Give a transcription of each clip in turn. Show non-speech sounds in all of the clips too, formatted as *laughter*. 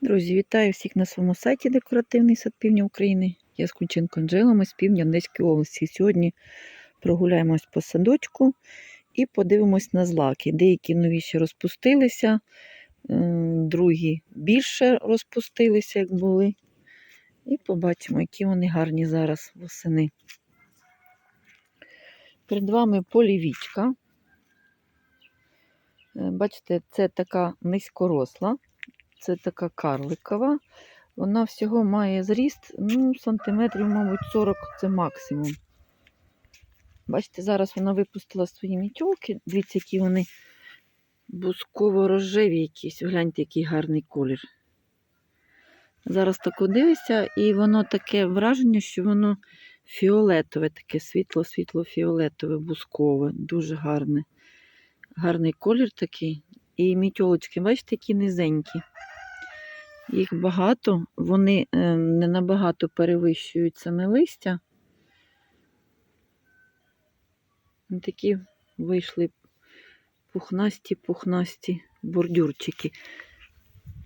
Друзі, вітаю всіх на своєму сайті Декоративний сад Півдня України. Я з Кульченко Анжела, ми з півдня Одеської області. Сьогодні прогуляємось по садочку і подивимось на злаки. Деякі новіші розпустилися, другі більше розпустилися, як були. І побачимо, які вони гарні зараз восени. Перед вами полівічка. Е, Бачите, це така низькоросла. Це така карликова. Вона всього має зріст, ну, сантиметрів, мабуть, 40 це максимум. Бачите, зараз вона випустила свої мітьолки. Дивіться, які вони бусково-рожеві якісь. Гляньте, який гарний колір. Зараз так дивишся, і воно таке враження, що воно фіолетове, таке світло-світло-фіолетове, бускове, дуже гарне. Гарний колір такий. І мітьолочки, бачите, які низенькі. Їх багато, вони е, не набагато перевищують саме листя. Такі вийшли пухнасті-пухнасті бордюрчики.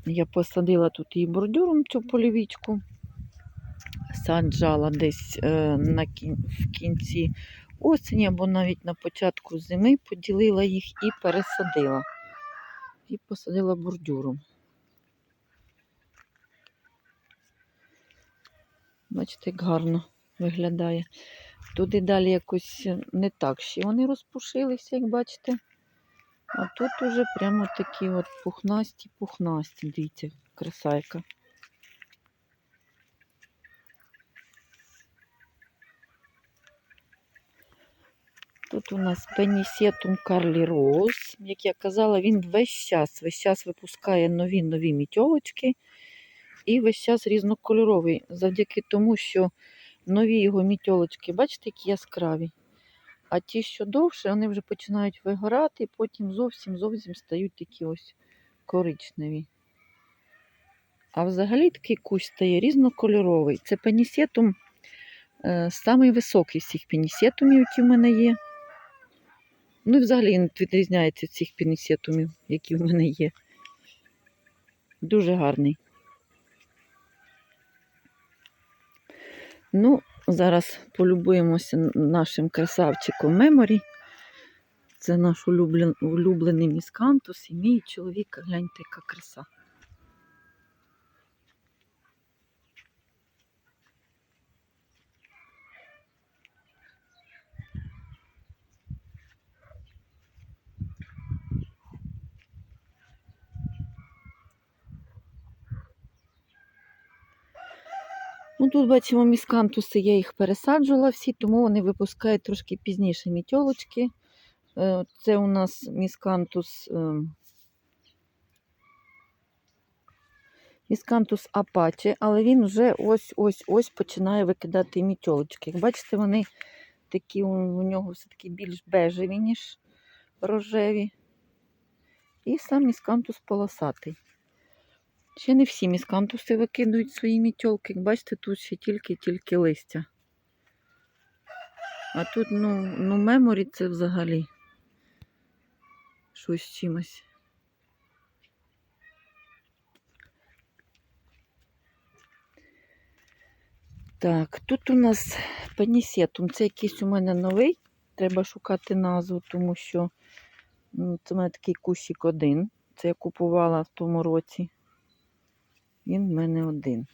Я посадила тут її бордюром цю полівічку, саджала десь е, на кін... в кінці осені або навіть на початку зими, поділила їх і пересадила. І посадила бордюром. Бачите, як гарно виглядає. Туди далі якось не так ще вони розпушилися, як бачите. А тут уже прямо такі от пухнасті-пухнасті. Дивіться, краса яка. Тут у нас пенісетум Карлі Роуз. Як я казала, він весь час, весь час випускає нові-нові мітьолочки. І весь час різнокольоровий, завдяки тому, що нові його мітьолочки, бачите, які яскраві. А ті, що довше, вони вже починають вигорати, і потім зовсім зовсім стають такі ось коричневі. А взагалі такий кущ стає різнокольоровий. Це пенісетум, е, самий високий з цих пенісетумів, які в мене є. Ну і взагалі він відрізняється від цих пенісетумів, які в мене є. Дуже гарний. Ну, зараз полюбуємося нашим красавчиком Меморі. Це наш улюблен, улюблений міскантус і мій чоловік, гляньте, яка краса. Ну, тут бачимо міскантуси, я їх пересаджувала всі, тому вони випускають трошки пізніше мітьолочки. Е, Це у нас міскантус. е, Міскантус апаче, але він вже ось-ось-ось починає викидати мітьолочки. Як бачите, вони такі у у нього все-таки більш бежеві, ніж рожеві. І сам міскантус полосатий. Ще не всі міскантуси викидують свої мітьолки. Як бачите, тут ще тільки-тільки листя. А тут, ну, ну меморі це взагалі щось чимось. Так, тут у нас панісетум. Це якийсь у мене новий. Треба шукати назву, тому що ну, це у мене такий кущик один. Це я купувала в тому році. Він в мене один.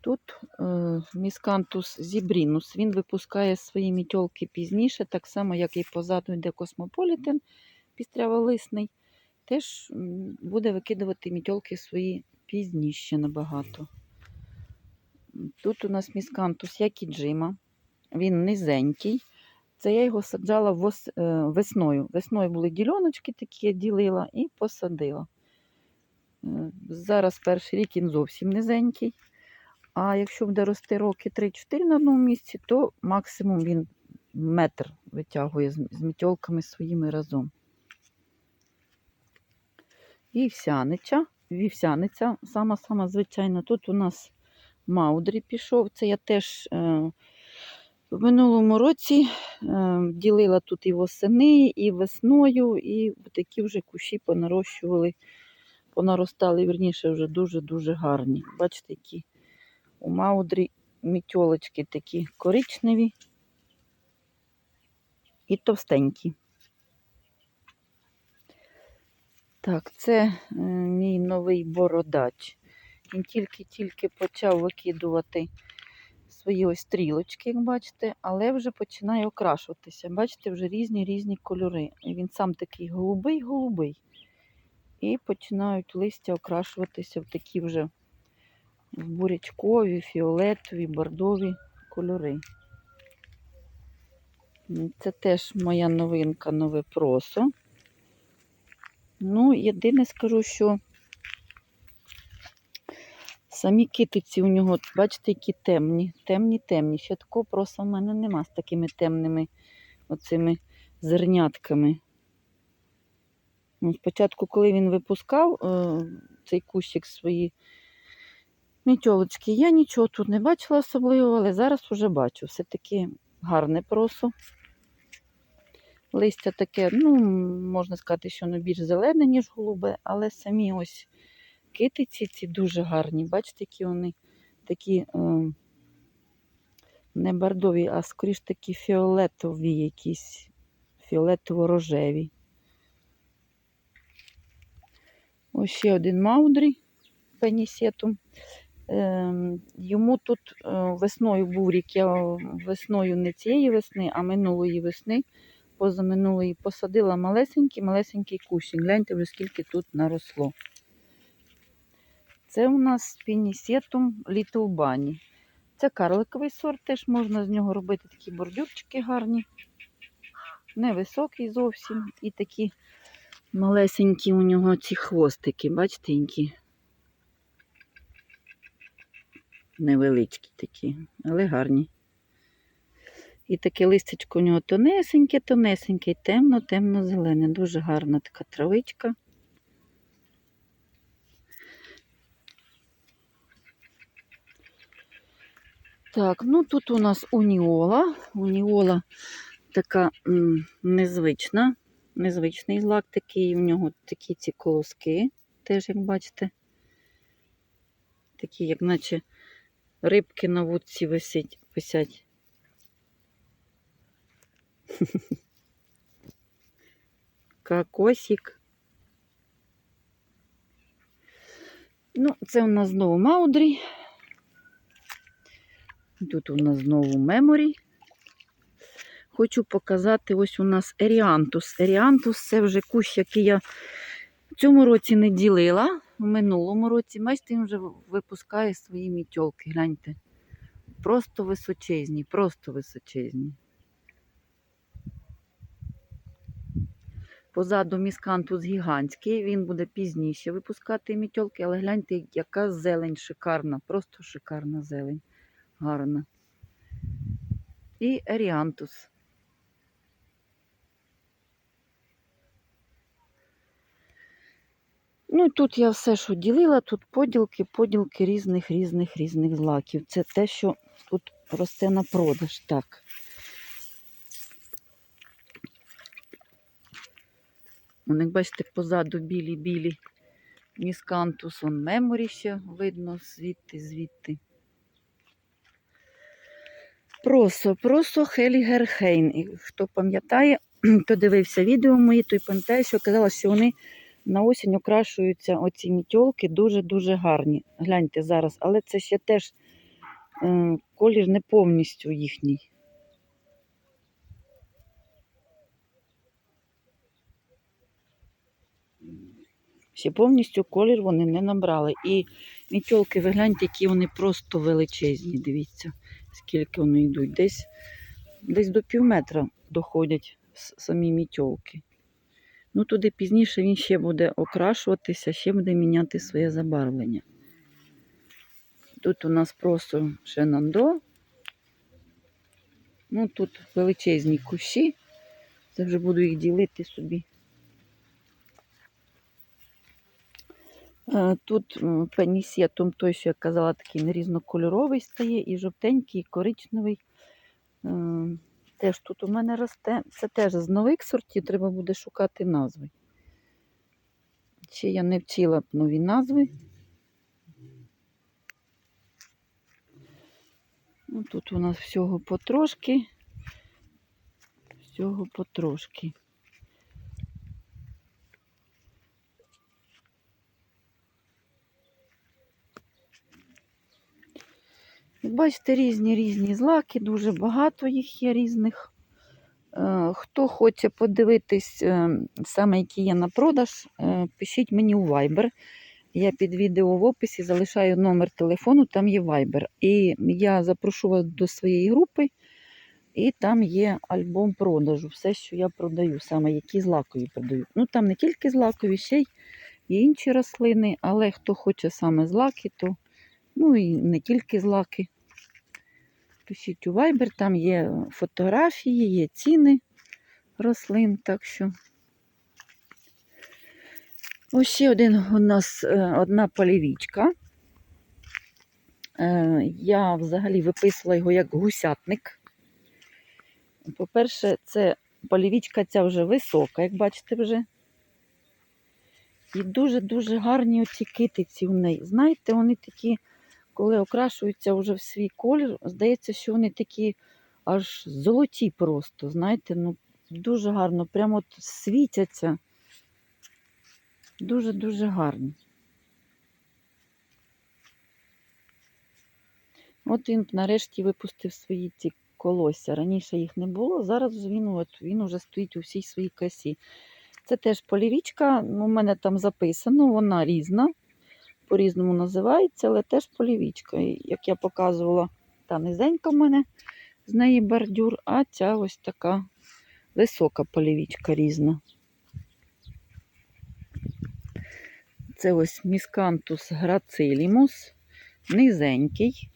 Тут е, міскантус зібрінус. Він випускає свої мітьолки пізніше, так само, як і позаду йде космополітен пістряволисний. Теж буде викидувати мітьолки свої пізніше набагато. Тут у нас міскантус якіджима. Він низенький. Це я його саджала е, весною. Весною були діляночки такі, я ділила і посадила. Зараз перший рік він зовсім низенький. А якщо буде рости роки 3-4 на одному місці, то максимум він метр витягує з, мітьолками своїми разом. Вівсянича. Вівсяниця, сама-сама звичайна. Тут у нас Маудрі пішов. Це я теж е, в минулому році е, ділила тут і восени, і весною, і такі вже кущі понарощували понаростали, вірніше, вже дуже-дуже гарні. Бачите, які у маудрі мітьолочки такі коричневі і товстенькі. Так, це е, мій новий бородач. Він тільки-тільки почав викидувати свої ось стрілочки, як бачите, але вже починає окрашуватися. Бачите, вже різні різні кольори. І Він сам такий голубий-голубий. І починають листя окрашуватися в такі вже бурячкові, фіолетові, бордові кольори. Це теж моя новинка, нове просо. Ну, єдине скажу, що самі китиці у нього, бачите, які темні, темні, темні. Ще такого проса в мене нема з такими темними оцими зернятками. Ну, спочатку, коли він випускав е, цей кущик свої мітьолочки, я нічого тут не бачила особливого, але зараз вже бачу. Все-таки гарне просо. Листя таке, ну, можна сказати, що воно більш зелене, ніж голубе, але самі ось китиці ці дуже гарні. Бачите, які вони такі е, не бордові, а скоріш такі фіолетові якісь, фіолетово-рожеві. Ось ще один маудрі пенісетум. Ем, йому тут е, весною був рік, я весною не цієї весни, а минулої весни, позаминулої посадила малесенький, малесенький кущик. Гляньте вже скільки тут наросло. Це у нас пінісетум Little Bunny. Це карликовий сорт, теж можна з нього робити такі бордюрчики гарні. Невисокий зовсім. І такі малесенькі у нього ці хвостики, бачите, які невеличкі такі, але гарні. І таке листечко у нього тонесеньке, тонесеньке, темно, темно-зелене. Дуже гарна така травичка. Так, ну тут у нас уніола. Уніола така м, незвична, незвичний злак такий, у нього такі ці колоски, теж, як бачите, такі, як наче рибки на вудці висять, висять. *laughs* Кокосик. Ну, це у нас знову Маудрі. Тут у нас знову меморі. Хочу показати, ось у нас Еріантус. Еріантус це вже кущ, який я в цьому році не ділила, в минулому році. Бачите, він вже випускає свої мітьолки. Гляньте. Просто височезні, просто височезні. Позаду міскантус гігантський, він буде пізніше випускати мітьолки, але гляньте, яка зелень шикарна, просто шикарна зелень. Гарна. І еріантус. Ну, тут я все, що ділила, тут поділки, поділки різних, різних, різних злаків. Це те, що тут росте на продаж. Так. Вон, як бачите, позаду білі-білі міскантус, он меморі ще видно звідти, звідти. Просо, просо Хелігерхейн. І хто пам'ятає, *clears throat* хто дивився відео мої, той пам'ятає, що казала, що вони на осінь окрашуються оці мітьолки дуже-дуже гарні. Гляньте зараз, але це ще теж е, колір не повністю їхній. Ще повністю колір вони не набрали. І мітьолки, ви гляньте, які вони просто величезні. Дивіться, скільки вони йдуть. Десь, десь до пів метра доходять самі мітьолки. Ну, туди пізніше він ще буде окрашуватися, ще буде міняти своє забарвлення. Тут у нас просто Шенандо. Ну, тут величезні кущі. Це вже буду їх ділити собі. Е, Тут м, пенісетум, той, що я казала, такий різнокольоровий стає, і жовтенький, і коричневий. Теж тут у мене росте. Це теж з нових сортів, треба буде шукати назви. Ще я не вчила б нові назви. Ну, тут у нас всього потрошки. Всього потрошки. Бачите, різні різні злаки, дуже багато їх є різних. Е, Хто хоче подивитись, е, саме які є на продаж, е, пишіть мені у Viber. Я під відео в описі залишаю номер телефону, там є Viber. І я запрошу вас до своєї групи, і там є альбом продажу. Все, що я продаю, саме які злакові продаю. Ну там не тільки злакові, ще й інші рослини, але хто хоче саме злаки, то ну і не тільки злаки. Пишіть у Viber, там є фотографії, є ціни рослин. Так що ось ще один у нас е, одна полівічка. Е, Я взагалі виписала його як гусятник. По-перше, це полівічка ця вже висока, як бачите вже. І дуже-дуже гарні оці китиці у неї. Знаєте, вони такі, коли окрашуються вже в свій колір, здається, що вони такі аж золоті просто. Знаєте, ну дуже гарно, прямо от світяться. Дуже-дуже гарні. От він нарешті випустив свої ці колосся. Раніше їх не було, зараз він, от, він вже стоїть у всій своїй красі. Це теж полівічка, ну, у мене там записано, вона різна, по-різному називається, але теж полівічка. Як я показувала, та низенька в мене з неї бордюр, а ця ось така висока полівічка різна. Це ось міскантус грацилімус, низенький.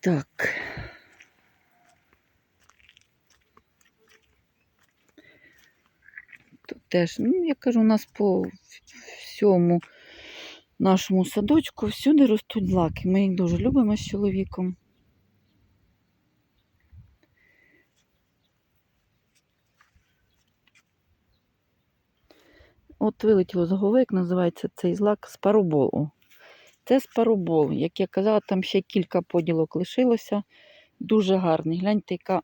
Так. Теж, ну, я кажу, у нас по всьому нашому садочку всюди ростуть злаки. Ми їх дуже любимо з чоловіком. От вилетіло з як називається цей злак з спаробол. Це спаробол. Як я казала, там ще кілька поділок лишилося. Дуже гарний. Гляньте, яка,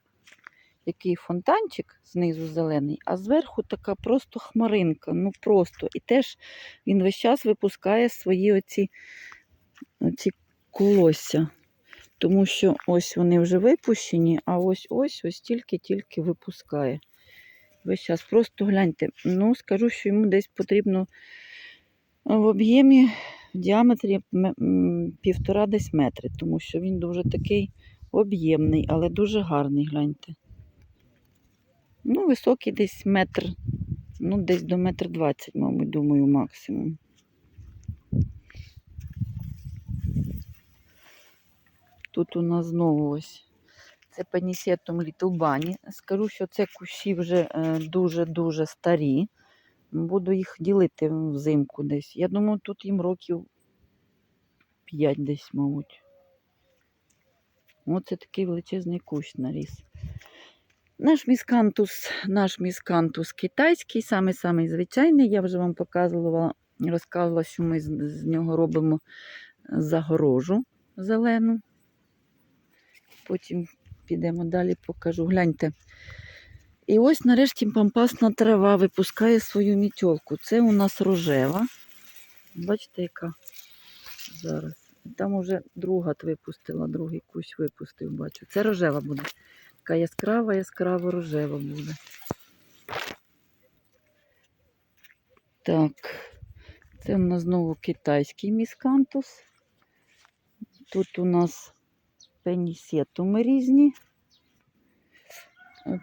який фонтанчик знизу зелений, а зверху така просто хмаринка. Ну просто. І теж він весь час випускає свої оці, оці колосся. Тому що ось вони вже випущені, а ось ось тільки-тільки випускає. Весь час просто гляньте. Ну, скажу, що йому десь потрібно в об'ємі в діаметрі півтора десь метри, тому що він дуже такий об'ємний, але дуже гарний, гляньте. Ну, високий десь метр, ну, десь до метр двадцять, мабуть, думаю, максимум. Тут у нас знову ось це Little Bunny. Скажу, що це кущі вже е, дуже-дуже старі. Буду їх ділити взимку десь. Я думаю, тут їм років 5 десь, мабуть. Оце такий величезний кущ наріс. Наш міскантус, наш міскантус китайський, самий-самий звичайний. Я вже вам показувала, розказувала, що ми з, нього робимо загорожу зелену. Потім підемо далі, покажу. Гляньте. І ось нарешті пампасна трава випускає свою мітьолку. Це у нас рожева. Бачите, яка зараз. Там уже друга випустила, другий кущ випустив, бачу. Це рожева буде. Така яскрава, яскрава рожева буде. Так, це у нас знову китайський міскантус. Тут у нас пенісетуми різні.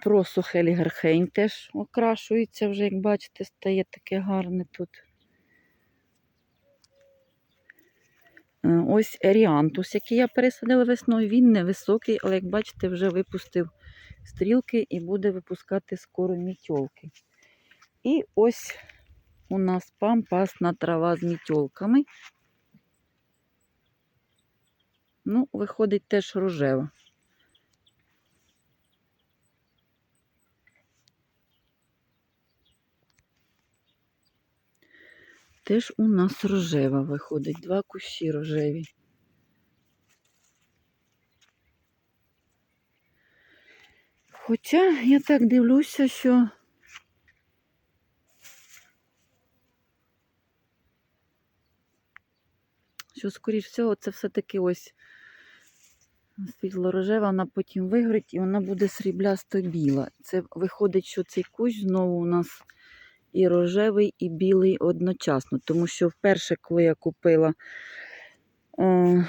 Просух елігерхейн теж окрашується вже, як бачите, стає таке гарне тут. Ось еріантус, який я пересадила весною, він невисокий, але, як бачите, вже випустив стрілки і буде випускати скоро мітьолки. І ось у нас пампасна трава з мітьолками. Ну, виходить теж рожева. Теж у нас рожева виходить. Два кущі рожеві. Хоча я так дивлюся, що що, скоріш всього, це все-таки ось світло-рожева, вона потім вигорить і вона буде сріблясто біла. Це виходить, що цей кущ знову у нас і рожевий, і білий одночасно. Тому що вперше, коли я купила е,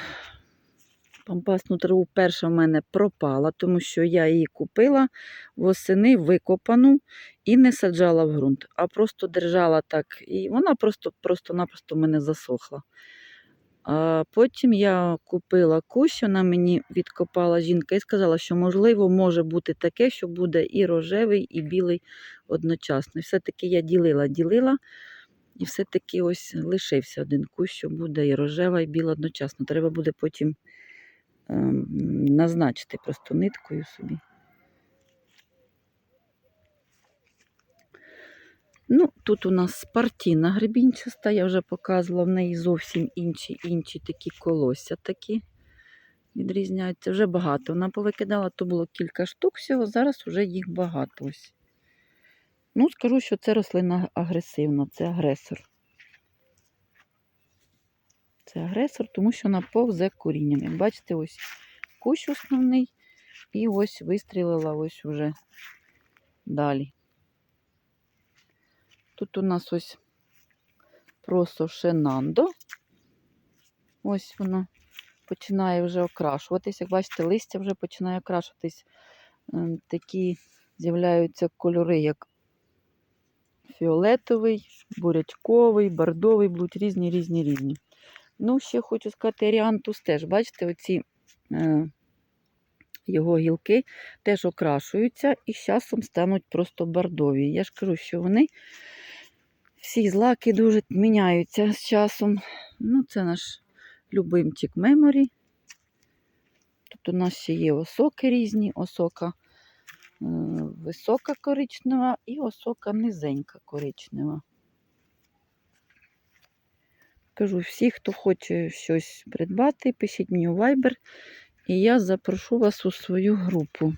пампасну траву, перша в мене пропала, тому що я її купила восени викопану і не саджала в ґрунт, а просто держала так. І вона просто, просто-напросто в мене засохла. А потім я купила кущ, вона мені відкопала жінка і сказала, що можливо може бути таке, що буде і рожевий, і білий одночасно. І все-таки я ділила, ділила, і все-таки ось лишився один кущ, що буде і рожева, і біла одночасно. Треба буде потім ем, назначити просто ниткою собі. Ну, тут у нас спартіна гребінчаста, я вже показувала, в неї зовсім інші інші такі колосся такі відрізняються. Вже багато. Вона повикидала, то було кілька штук всього, зараз вже їх багато. ось. Ну, скажу, що це рослина агресивна, це агресор. Це агресор, тому що вона повзе корінням. Як бачите, ось кущ основний, і ось вистрілила ось уже далі. Тут у нас ось просто шенандо. Ось воно починає вже окрашуватись. Як бачите, листя вже починає окрашуватись. Ем, Такі з'являються кольори, як фіолетовий, бурячковий, бордовий, будуть різні, різні, різні. Ну, ще хочу сказати, Аріантус теж, бачите, оці е, його гілки теж окрашуються і з часом стануть просто бордові. Я ж кажу, що вони всі злаки дуже міняються з часом. Ну, це наш любимчик Меморі. Тут у нас ще є осоки різні, осока е, висока коричнева і осока низенька коричнева. Кажу, всі, хто хоче щось придбати, пишіть мені у Viber, і я запрошу вас у свою групу.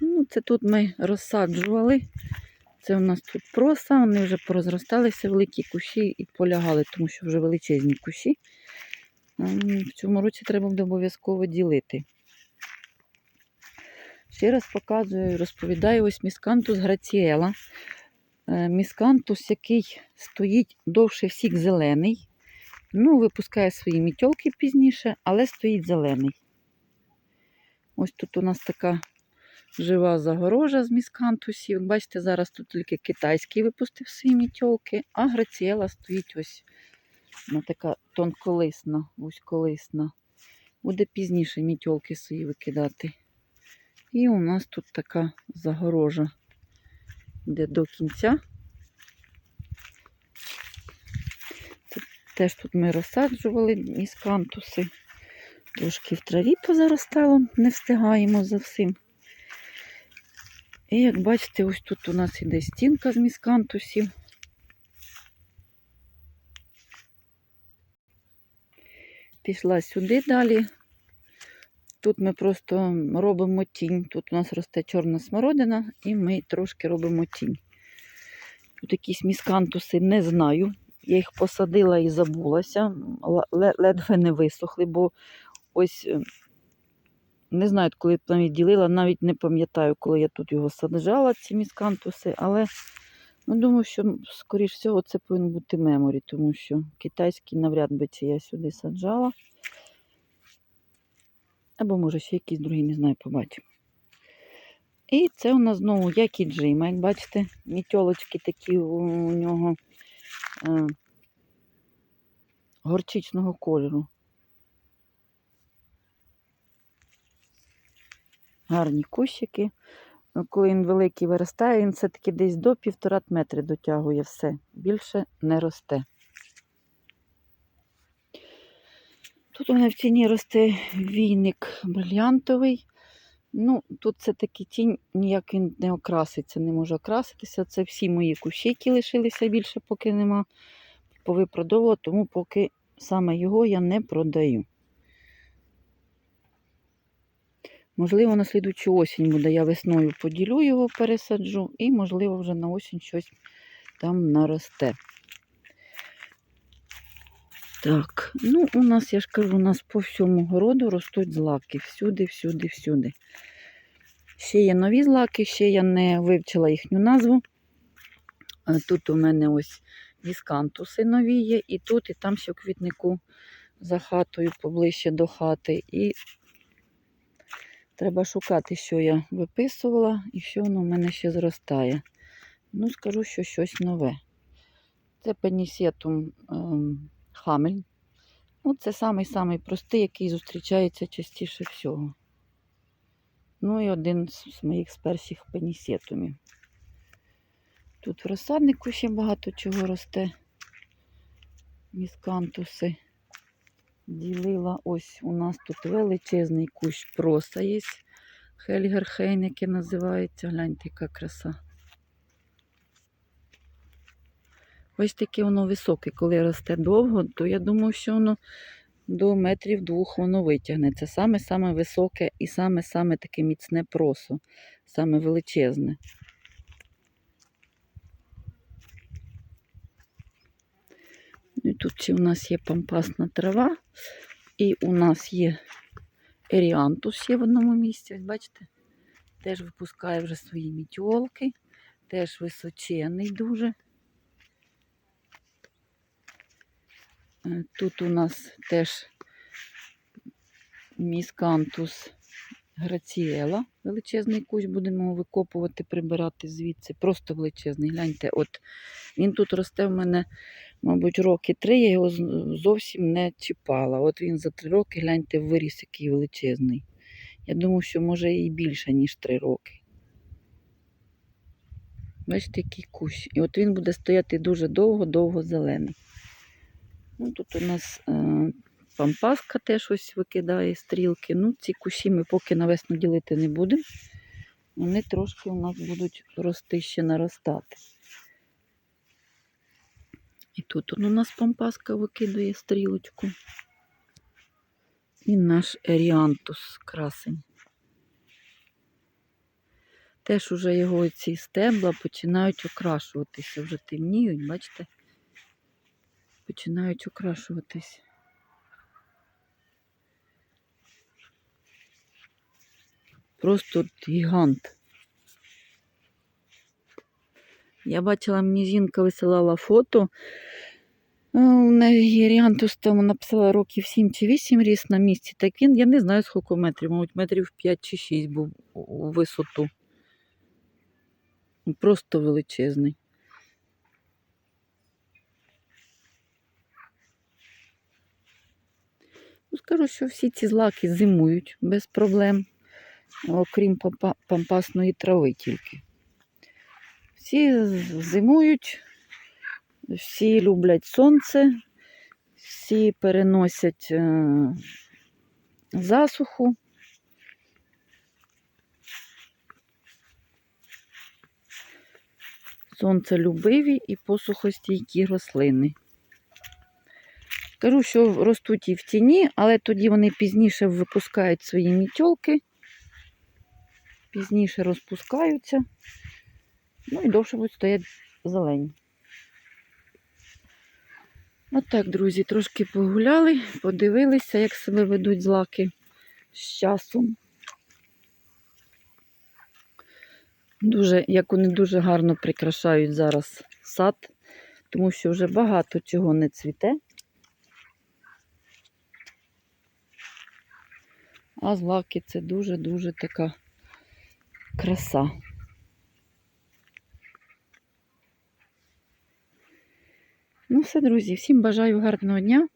Ну, це тут ми розсаджували. Це у нас тут проса, вони вже порозросталися великі кущі і полягали, тому що вже величезні кущі. Ем, В цьому році треба буде обов'язково ділити. Ще раз показую, розповідаю ось міскантус граціела. Е, Міскантус, який стоїть довше всіх зелений. Ну, випускає свої мітьолки пізніше, але стоїть зелений. Ось тут у нас така жива загорожа з міскантусів. Бачите, зараз тут тільки китайський випустив свої мітьолки, а граціела стоїть ось вона така тонколисна, вузьколисна. Буде пізніше мітьолки свої викидати. І у нас тут така загорожа йде до кінця. Тут теж тут ми розсаджували міскантуси. Трошки в траві позаростало, не встигаємо за всім. І як бачите, ось тут у нас іде стінка з міскантусів. Пішла сюди далі. Тут ми просто робимо тінь. Тут у нас росте чорна смородина, і ми трошки робимо тінь. Тут якісь міскантуси не знаю. Я їх посадила і забулася, ледве не висохли, бо ось е, не знаю, коли навіть ділила, навіть не пам'ятаю, коли я тут його саджала, ці міскантуси, але ну, думаю, що, скоріш всього, це повинен бути меморі, тому що китайський навряд би чи я сюди саджала. Або, може, ще якийсь другий, не знаю, побачимо. І це у нас знову як і джима. Як бачите, мітьолочки такі у нього е, горчичного кольору. Гарні кущики. Ну, Коли він великий виростає, він все-таки десь до півтора метри дотягує все. Більше не росте. Тут у мене в тіні росте війник брильянтовий. Ну, тут це такий тінь, ніяк він не окраситься, не може окраситися. Це всі мої кущі, які лишилися більше, поки нема. Повипродовувала, тому поки саме його я не продаю. Можливо, на слідучу осінь буде. Я весною поділю його, пересаджу, і, можливо, вже на осінь щось там наросте. Так, ну у нас, я ж кажу, у нас по всьому городу ростуть злаки. Всюди, всюди, всюди. Ще є нові злаки, ще я не вивчила їхню назву. Е, Тут у мене ось віскантуси нові є, і тут, і там ще квітнику за хатою, поближче до хати. І треба шукати, що я виписувала і що воно в мене ще зростає. Ну, скажу, що щось нове. Це пенісетум ем, хамель. Ну, це самий-самий простий, який зустрічається частіше всього. Ну і один з моїх з перших пенісетумів. Тут в розсаднику ще багато чого росте. Міскантуси. Ділила ось у нас тут величезний кущ проса є. Хельгерхейн, який називається. Гляньте, яка краса. Ось таке воно високе, коли росте довго, то я думаю, що воно до метрів двох воно витягне. Це саме-саме високе і саме-саме таке міцне просо, саме величезне. Ну, І тут у нас є пампасна трава, і у нас є еріантус є в одному місці. Ось бачите? Теж випускає вже свої мітьолки, теж височений дуже. Тут у нас теж міскантус граціела. Величезний кущ будемо викопувати, прибирати звідси. Просто величезний. Гляньте, от він тут росте в мене, мабуть, роки три, я його зовсім не чіпала. От він за три роки, гляньте, виріс який величезний. Я думаю, що може і більше, ніж три роки. Бачите, який кущ. І от він буде стояти дуже довго-довго зелений. Ну, тут у нас е, пампаска теж ось викидає стрілки. Ну, ці кущі ми поки на весну ділити не будемо. Вони трошки у нас будуть рости ще наростати. І тут у нас пампаска викидає стрілочку. І наш еріантус красень. Теж уже його ці стебла починають окрашуватися, вже темніють, бачите? Починають окрашуватись. Просто гігант. Я бачила, мені жінка висилала фото. Е, У неї Ріантус там написала років 7 чи 8 ріс на місці. Так він, я не знаю, скільки метрів, мабуть, метрів 5 чи 6 був у висоту. Просто величезний. Скажу, що всі ці злаки зимують без проблем, окрім пампасної трави тільки. Всі зимують, всі люблять сонце, всі переносять е, засуху. Сонцелюбиві і посухостійкі рослини. Кажу, що ростуть і в тіні, але тоді вони пізніше випускають свої мітьолки, пізніше розпускаються, ну і довше будуть стояти зелені. От так, друзі, трошки погуляли, подивилися, як себе ведуть злаки з часом. Дуже, як вони дуже гарно прикрашають зараз сад, тому що вже багато чого не цвіте. А злаки це дуже-дуже така краса. Ну все, друзі, всім бажаю гарного дня.